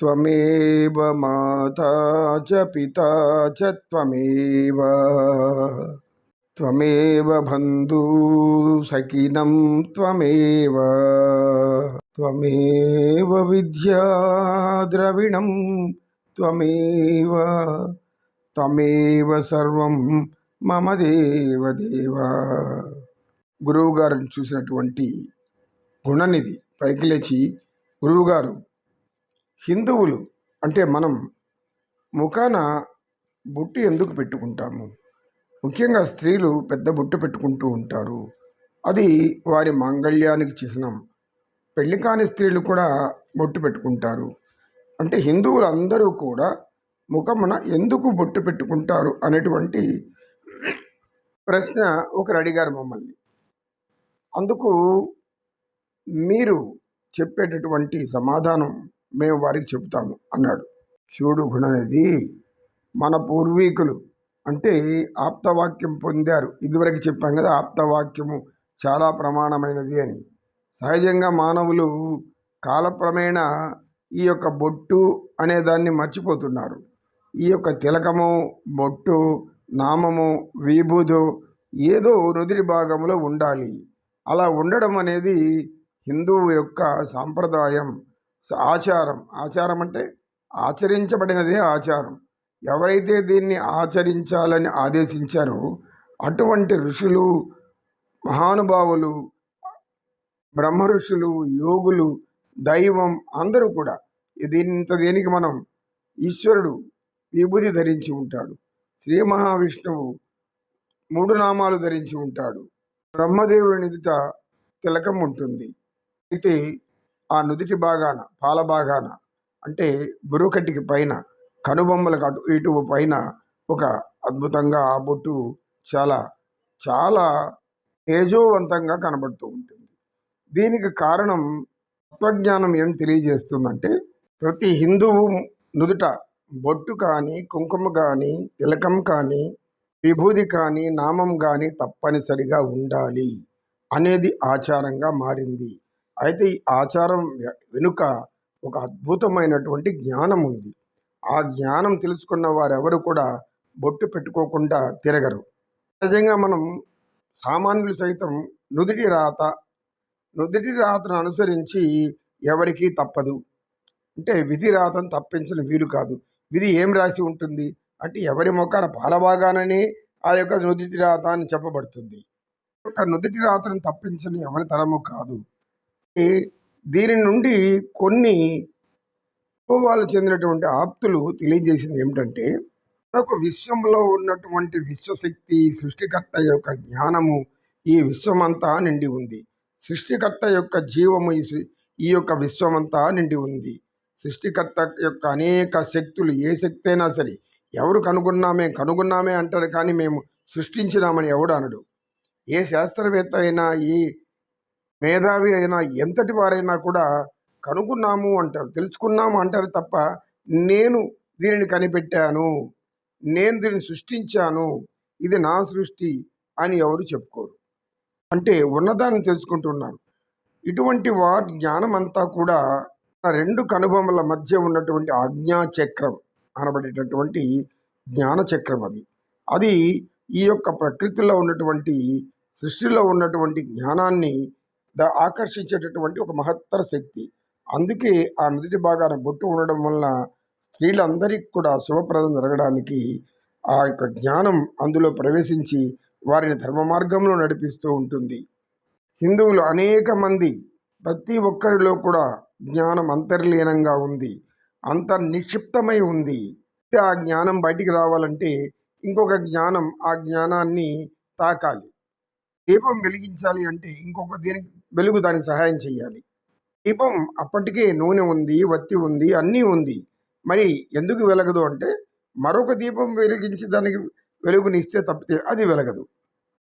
త్వమేవ మాతా చ పితా చ త్వమేవ త్వమేవ బంధు సకినం త్వమేవ త్వమేవ విద్యా ద్రవిణం త్వమేవ త్వమేవ సర్వం మమ దేవదేవ గురువుగారిని చూసినటువంటి గుణనిధి పైకి లేచి గురువుగారు హిందువులు అంటే మనం ముఖాన బొట్టు ఎందుకు పెట్టుకుంటాము? ముఖ్యంగా స్త్రీలు పెద్ద బొట్టు పెట్టుకుంటూ ఉంటారు. అది వారి మాంగళ్యానికి చిహ్నం. పెళ్ళి కాని స్త్రీలు కూడా బొట్టు పెట్టుకుంటారు. అంటే హిందువులు అందరూ కూడా ముఖమున ఎందుకు బొట్టు పెట్టుకుంటారు అనేటువంటి ప్రశ్న ఒకరు అడిగారు మమ్మల్ని. అందుకు మీరు చెప్పేటటువంటి సమాధానం మేము వారికి చెబుతాము అన్నాడు. చూడు గుణనిధి మన పూర్వీకులు అంటే ఆప్తవాక్యం పొందారు. ఇదివరకు చెప్పాం కదా ఆప్తవాక్యము చాలా ప్రమాణమైనది అని. సహజంగా మానవులు కాలక్రమేణా ఈ యొక్క బొట్టు అనే దాన్ని మర్చిపోతున్నారు. ఈ యొక్క తిలకము బొట్టు నామము విభూదు ఏదో నుదిరి భాగంలో ఉండాలి. అలా ఉండడం అనేది హిందువు యొక్క సాంప్రదాయం. ఆచారం. ఆచారం అంటే ఆచరించబడినదే ఆచారం. ఎవరైతే దీన్ని ఆచరించాలని ఆదేశించారో అటువంటి ఋషులు మహానుభావులు బ్రహ్మ ఋషులు యోగులు దైవం అందరూ కూడా దీని ఇంత దేనికి మనం ఈశ్వరుడు విభూతి ధరించి ఉంటాడు. శ్రీ మహావిష్ణువు మూడు నామాలు ధరించి ఉంటాడు. బ్రహ్మదేవుడి నుదుట తిలకం ఉంటుంది. అయితే ఆ నుదుటి భాగాన పాల భాగాన అంటే బురుకటికి పైన కనుబొమ్మలకు అటు ఇటు పైన ఒక అద్భుతంగా ఆ బొట్టు చాలా చాలా తేజోవంతంగా కనబడుతూ ఉంటుంది. దీనికి కారణం తత్వజ్ఞానం ఏం తెలియజేస్తుందంటే ప్రతి హిందువు నుదుట బొట్టు కానీ కుంకుమ కానీ తిలకం కానీ విభూది కానీ నామం కానీ తప్పనిసరిగా ఉండాలి అనేది ఆచారంగా మారింది. అయితే ఈ ఆచారం వెనుక ఒక అద్భుతమైనటువంటి జ్ఞానం ఉంది. ఆ జ్ఞానం తెలుసుకున్న వారెవరు కూడా బొట్టు పెట్టుకోకుండా తిరగరు. సహజంగా మనం సామాన్యులు సైతం నుదిటి రాత నుదిటి రాతను అనుసరించి ఎవరికీ తప్పదు. అంటే విధి రాతను తప్పించిన వీలు కాదు. విధి ఏం రాసి ఉంటుంది? అంటే ఎవరి మొక్కన పాలభాగానని ఆ యొక్క నుదిటి రాత అని చెప్పబడుతుంది. ఒక నుదిటి రాతను తప్పించని ఎవరి తరము కాదు. దీని నుండి కొన్ని అనుభవాలు చెందినటువంటి ఆప్తులు తెలియజేసింది ఏమిటంటే మనకు విశ్వంలో ఉన్నటువంటి విశ్వశక్తి సృష్టికర్త యొక్క జ్ఞానము ఈ విశ్వమంతా నిండి ఉంది. సృష్టికర్త యొక్క జీవము ఈ ఈ యొక్క విశ్వమంతా నిండి ఉంది. సృష్టికర్త యొక్క అనేక శక్తులు ఏ శక్తి అయినా సరే ఎవరు కనుగొన్నామే కనుగొన్నామే అంటారు కానీ మేము సృష్టించినామని ఎవడు అనడు. ఏ శాస్త్రవేత్త అయినా ఈ మేధావి అయినా ఎంతటి వారైనా కూడా కనుగొన్నాము అంటారు తెలుసుకున్నాము అంటారు తప్ప నేను దీనిని కనిపెట్టాను నేను దీన్ని సృష్టించాను ఇది నా సృష్టి అని ఎవరు చెప్పుకోరు. అంటే ఉన్నదాన్ని తెలుసుకుంటున్నారు. ఇటువంటి వారి జ్ఞానం అంతా కూడా రెండు కనుబొమ్మల మధ్య ఉన్నటువంటి ఆజ్ఞా చక్రం అనబడేటటువంటి జ్ఞానచక్రం అది. అది ఈ యొక్క ప్రకృతిలో ఉన్నటువంటి సృష్టిలో ఉన్నటువంటి జ్ఞానాన్ని ఆకర్షించేటటువంటి ఒక మహత్తర శక్తి. అందుకే ఆ నుదుటి భాగాన బొట్టు ఉండడం వలన స్త్రీలందరికీ కూడా శుభప్రదం జరగడానికి ఆ యొక్క జ్ఞానం అందులో ప్రవేశించి వారిని ధర్మ మార్గంలో నడిపిస్తూ ఉంటుంది. హిందువులు అనేక మంది ప్రతి ఒక్కరిలో కూడా జ్ఞానం అంతర్లీనంగా ఉంది. అంత నిక్షిప్తమై ఉంది ఆ జ్ఞానం బయటికి రావాలంటే ఇంకొక జ్ఞానం ఆ జ్ఞానాన్ని తాకాలి. దీపం వెలిగించాలి అంటే ఇంకొక దీనికి వెలుగు దానికి సహాయం చేయాలి దీపం అప్పటికే నూనె ఉంది వత్తి ఉంది అన్నీ ఉంది. మరి ఎందుకు వెలగదు అంటే మరొక దీపం వెలిగించి దానికి వెలుగునిస్తే తప్పితే అది వెలగదు.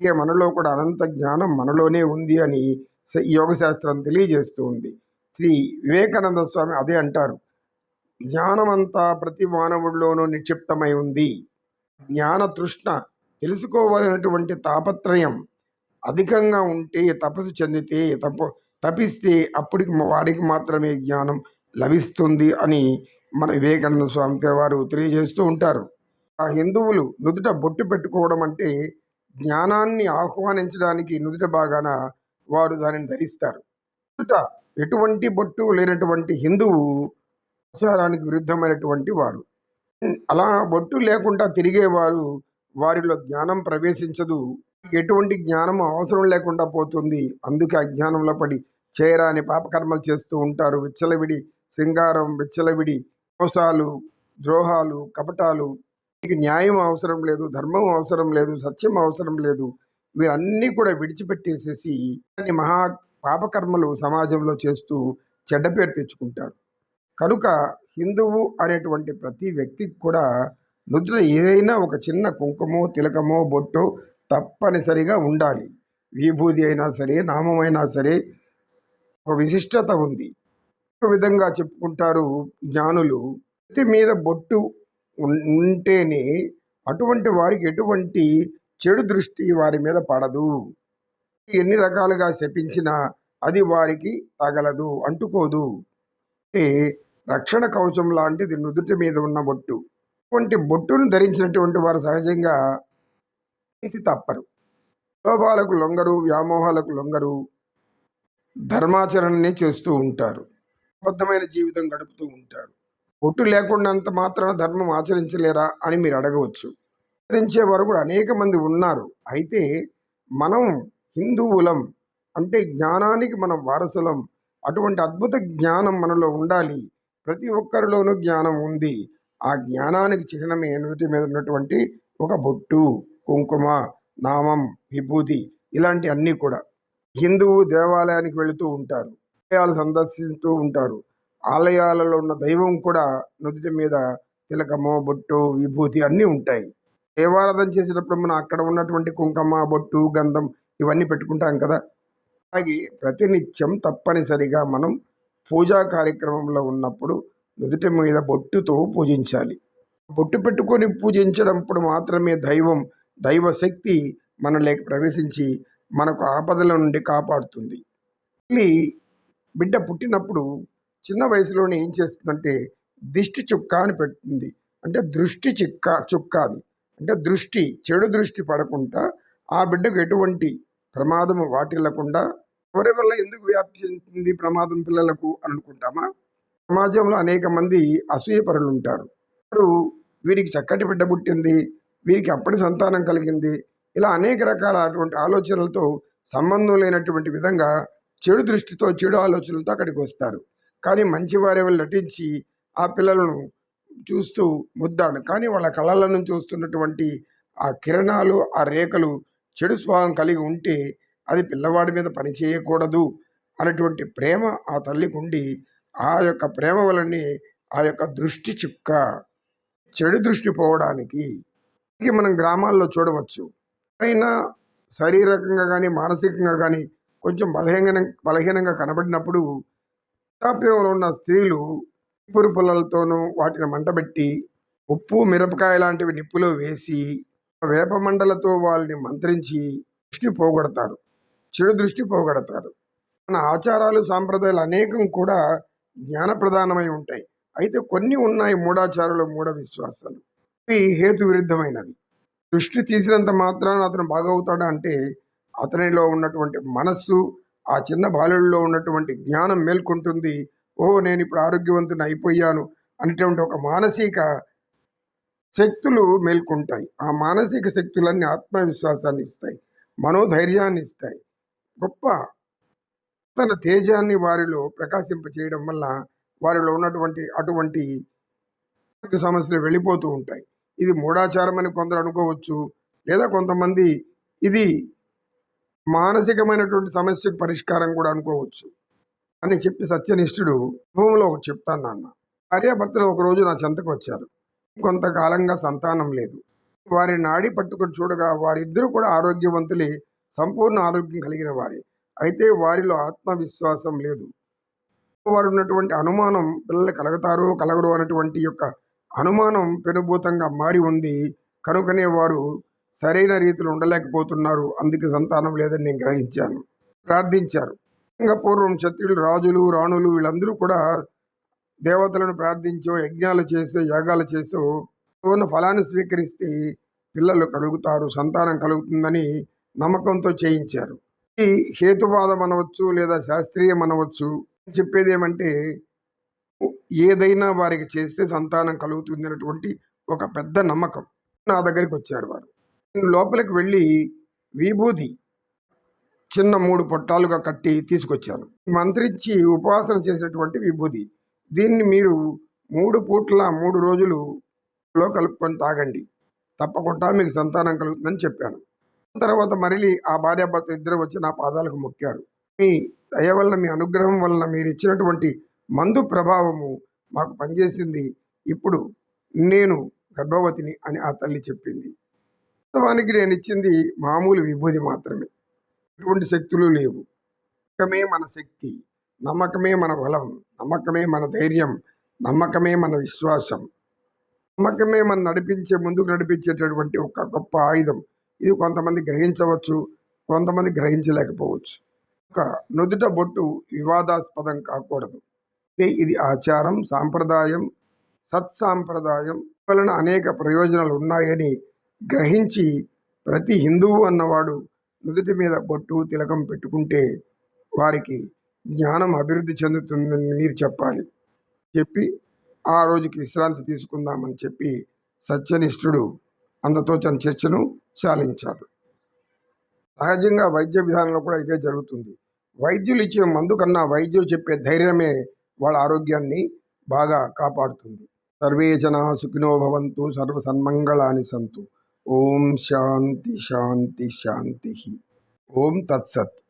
ఇక మనలో కూడా అనంత జ్ఞానం మనలోనే ఉంది అని యోగశాస్త్రం తెలియజేస్తూ ఉంది. శ్రీ వివేకానంద స్వామి అదే అంటారు. జ్ఞానమంతా ప్రతి మానవుడిలోనూ నిక్షిప్తమై ఉంది. జ్ఞాన తృష్ణ తెలుసుకోవాలనేటువంటి తాపత్రయం అధికంగా ఉంటే తపస్సు చెందితే తప తపిస్తే అప్పటికి వాడికి మాత్రమే జ్ఞానం లభిస్తుంది అని మన వివేకానంద స్వామి వారు తెలియజేస్తూ ఉంటారు. ఆ హిందువులు నుదుట బొట్టు పెట్టుకోవడం అంటే జ్ఞానాన్ని ఆహ్వానించడానికి నుదుట బాగాన వారు దానిని ధరిస్తారు. నుదుట ఎటువంటి బొట్టు లేనటువంటి హిందువు ఆచారానికి విరుద్ధమైనటువంటి వారు అలా బొట్టు లేకుండా తిరిగేవారు వారిలో జ్ఞానం ప్రవేశించదు. ఎటువంటి జ్ఞానం అవసరం లేకుండా పోతుంది. అందుకే అజ్ఞానంలో పడి చేయరాని పాపకర్మలు చేస్తూ ఉంటారు. విచ్చలవిడి శృంగారం విచ్చలవిడి మోసాలు ద్రోహాలు కపటాలు. మీకు న్యాయం అవసరం లేదు ధర్మం అవసరం లేదు సత్యం అవసరం లేదు. వీరన్నీ కూడా విడిచిపెట్టేసేసి మహా పాపకర్మలు సమాజంలో చేస్తూ చెడ్డ పేరు తెచ్చుకుంటారు. కనుక హిందువు అనేటువంటి ప్రతి వ్యక్తికి కూడా నుద్ర ఏదైనా ఒక చిన్న కుంకుమో తిలకమో బొట్టో తప్పనిసరిగా ఉండాలి. విభూది అయినా సరే నామమైనా సరే ఒక విశిష్టత ఉంది. ఒక విధంగా చెప్పుకుంటారు జ్ఞానులు. ప్రతి మీద బొట్టు ఉంటేనే అటువంటి వారికి ఎటువంటి చెడు దృష్టి వారి మీద పడదు. ఎన్ని రకాలుగా శపించినా అది వారికి తగలదు అంటుకోదు. అంటే రక్షణ కవచం లాంటిది నుదుటి మీద ఉన్న బొట్టు. అటువంటి బొట్టును ధరించినటువంటి వారు సహజంగా నీతి తప్పరు. లోపాలకు లొంగరు వ్యామోహాలకు లొంగరు ధర్మాచరణని చేస్తూ ఉంటారు. అబద్ధమైన జీవితం గడుపుతూ ఉంటారు. బొట్టు లేకుండాంత మాత్రాన ధర్మం ఆచరించలేరా అని మీరు అడగవచ్చు. ఆచరించే వారు కూడా అనేక మంది ఉన్నారు. అయితే మనం హిందువులం అంటే జ్ఞానానికి మనం వారసులం. అటువంటి అద్భుత జ్ఞానం మనలో ఉండాలి. ప్రతి ఒక్కరిలోనూ జ్ఞానం ఉంది. ఆ జ్ఞానానికి చిహ్నమే నుదుటి మీద ఉన్నటువంటి ఒక బొట్టు. కుంకుమ నామం విభూతి ఇలాంటి అన్నీ కూడా హిందువు దేవాలయానికి వెళుతూ ఉంటారు. ఆలయాలు సందర్శిస్తూ ఉంటారు. ఆలయాలలో ఉన్న దైవం కూడా నుదుటి మీద తిలకము బొట్టు విభూతి అన్నీ ఉంటాయి. దేవారాధన చేసేటప్పుడు మనం అక్కడ ఉన్నటువంటి కుంకుమ బొట్టు గంధం ఇవన్నీ పెట్టుకుంటాం కదా. అలాగే ప్రతినిత్యం తప్పనిసరిగా మనం పూజా కార్యక్రమంలో ఉన్నప్పుడు నుదుటి మీద బొట్టుతో పూజించాలి. బొట్టు పెట్టుకొని పూజించినప్పుడు మాత్రమే దైవం దైవ శక్తి మనలోకి ప్రవేశించి మనకు ఆపదల నుండి కాపాడుతుంది. తల్లి బిడ్డ పుట్టినప్పుడు చిన్న వయసులోనే ఏం చేస్తుందంటే దిష్టి చుక్క అని పెడుతుంది. అంటే దృష్టి చిక్క చుక్క అది. అంటే దృష్టి చెడు దృష్టి పడకుండా ఆ బిడ్డకు ఎటువంటి ప్రమాదము వాటిల్లకుండా ఎవరి వల్ల ఎందుకు వ్యాప్తి చెందుతుంది ప్రమాదం పిల్లలకు అనుకుంటామా? సమాజంలో అనేక మంది అసూయపరులు ఉంటారు వారు వీరికి చక్కటి బిడ్డ పుట్టింది వీరికి అప్పటి సంతానం కలిగింది. ఇలా అనేక రకాల అటువంటి ఆలోచనలతో సంబంధం లేనటువంటి విధంగా చెడు దృష్టితో చెడు ఆలోచనలతో అక్కడికి వస్తారు. కానీ మంచివారే వాళ్ళు నటించి ఆ పిల్లలను చూస్తూ ముద్దాడు. కానీ వాళ్ళ కళలను చూస్తున్నటువంటి ఆ కిరణాలు ఆ రేఖలు చెడు స్వభావం కలిగి ఉంటే అది పిల్లవాడి మీద పని చేయకూడదు అనేటువంటి ప్రేమ ఆ తల్లికి ఉండి ఆ యొక్క ప్రేమ వలనే ఆ యొక్క దృష్టి చుక్క చెడు దృష్టి పోవడానికి మనం గ్రామాల్లో చూడవచ్చు. అయినా శారీరకంగా కానీ మానసికంగా కానీ కొంచెం బలహీన బలహీనంగా కనబడినప్పుడు వృద్ధాప్యంలో ఉన్న స్త్రీలు నిప్పురు పుల్లలతోనూ వాటిని మంటబెట్టి ఉప్పు మిరపకాయ లాంటివి నిప్పులో వేసి వేప మండలతో వాళ్ళని మంత్రించి దృష్టి పోగొడతారు. చెడు దృష్టి పోగొడతారు. మన ఆచారాలు సాంప్రదాయాలు అనేకం కూడా జ్ఞాన ప్రధానమై ఉంటాయి. అయితే కొన్ని ఉన్నాయి మూఢాచారాలు మూఢ విశ్వాసాలు. హేతు విరుద్ధమైనవి దృష్టి తీసినంత మాత్రాన అతను బాగవుతాడా అంటే అతనిలో ఉన్నటువంటి మనస్సు ఆ చిన్న బాలుల్లో ఉన్నటువంటి జ్ఞానం మేల్కొంటుంది. ఓ నేను ఇప్పుడు ఆరోగ్యవంతుని అయిపోయాను అనేటువంటి ఒక మానసిక శక్తులు మేల్కొంటాయి. ఆ మానసిక శక్తులన్నీ ఆత్మవిశ్వాసాన్ని ఇస్తాయి. మనోధైర్యాన్ని ఇస్తాయి. గొప్ప తన తేజాన్ని వారిలో ప్రకాశింపచేయడం వల్ల వారిలో ఉన్నటువంటి అటువంటి సమస్యలు వెళ్ళిపోతూ ఉంటాయి. ఇది మూఢాచారం అని కొందరు అనుకోవచ్చు. లేదా కొంతమంది ఇది మానసికమైనటువంటి సమస్యకు పరిష్కారం కూడా అనుకోవచ్చు. అని చెప్పి సత్యనిష్ఠుడు భూమిలో ఒకటి చెప్తాను నాన్న. భార్యాభర్తలు ఒకరోజు నా చెంతకు వచ్చారు. కొంతకాలంగా సంతానం లేదు. వారి నాడి పట్టుకొని చూడగా వారిద్దరూ కూడా ఆరోగ్యవంతులే సంపూర్ణ ఆరోగ్యం కలిగిన వారే. అయితే వారిలో ఆత్మవిశ్వాసం లేదు. వారు ఉన్నటువంటి అనుమానం పిల్లలు కలుగుతారు కలగరు అనేటువంటి యొక్క అనుమానం పెనుభూతంగా మారి ఉంది. కనుకనే వారు సరైన రీతిలో ఉండలేకపోతున్నారు. అందుకే సంతానం లేదని నేను గ్రహించాను. ప్రార్థించారు. ఇంకా పూర్వం క్షత్రియులు రాజులు రాణులు వీళ్ళందరూ కూడా దేవతలను ప్రార్థించో యజ్ఞాలు చేసో యాగాలు చేసో ఉన్న ఫలాన్ని స్వీకరిస్తే పిల్లలు కలుగుతారు సంతానం కలుగుతుందని నమ్మకంతో చేయించారు. ఈ హేతువాదం అనవచ్చు లేదా శాస్త్రీయం అనవచ్చు. చెప్పేది ఏమంటే ఏదైనా వారికి చేస్తే సంతానం కలుగుతుంది అనేటువంటి ఒక పెద్ద నమ్మకం నా దగ్గరికి వచ్చారు వారు. నేను లోపలికి వెళ్ళి విభూది చిన్న మూడు పొట్టాలుగా కట్టి తీసుకొచ్చాను. మంత్రించి ఉపాసన చేసేటువంటి విభూది దీన్ని మీరు మూడు పూట్ల మూడు రోజులు లో కలుపుకొని తాగండి. తప్పకుండా మీకు సంతానం కలుగుతుందని చెప్పాను. తర్వాత మరలి ఆ భార్యాభర్త ఇద్దరు వచ్చి నా పాదాలకు మొక్కారు. మీ దయ వలన మీ అనుగ్రహం వలన మీరు ఇచ్చినటువంటి మందు ప్రభావము మాకు పనిచేసింది. ఇప్పుడు నేను గర్భవతిని అని ఆ తల్లి చెప్పింది. వాస్తవానికి నేను ఇచ్చింది మామూలు విభూది మాత్రమే. ఎటువంటి శక్తులు లేవు. నమ్మకమే మన శక్తి. నమ్మకమే మన బలం. నమ్మకమే మన ధైర్యం. నమ్మకమే మన విశ్వాసం. నమ్మకమే మన నడిపించే ముందుకు నడిపించేటటువంటి ఒక గొప్ప ఆయుధం. ఇది కొంతమంది గ్రహించవచ్చు. కొంతమంది గ్రహించలేకపోవచ్చు. ఒక నుదుట బొట్టు వివాదాస్పదం కాకూడదు. ఇది ఆచారం సాంప్రదాయం సత్సాంప్రదాయం వలన అనేక ప్రయోజనాలు ఉన్నాయని గ్రహించి ప్రతి హిందువు అన్నవాడు నుదుటి మీద బొట్టు తిలకం పెట్టుకుంటే వారికి జ్ఞానం అభివృద్ధి చెందుతుందని మీరు చెప్పాలి. చెప్పి ఆ రోజుకి విశ్రాంతి తీసుకుందామని చెప్పి సత్యనిష్ఠుడు అందతో తన చర్చను చాలించాడు. సహజంగా వైద్య విధానంలో కూడా ఇదే జరుగుతుంది. వైద్యులు ఇచ్చే మందు కన్నా వైద్యులు చెప్పే ధైర్యమే వాళ్ళ ఆరోగ్యాన్ని బాగా కాపాడుతుంది. సర్వే జనా సుఖినో భవంతు సర్వ సన్మంగళాని సంతు. ఓం శాంతి శాంతి శాంతి. ఓం తత్సత్.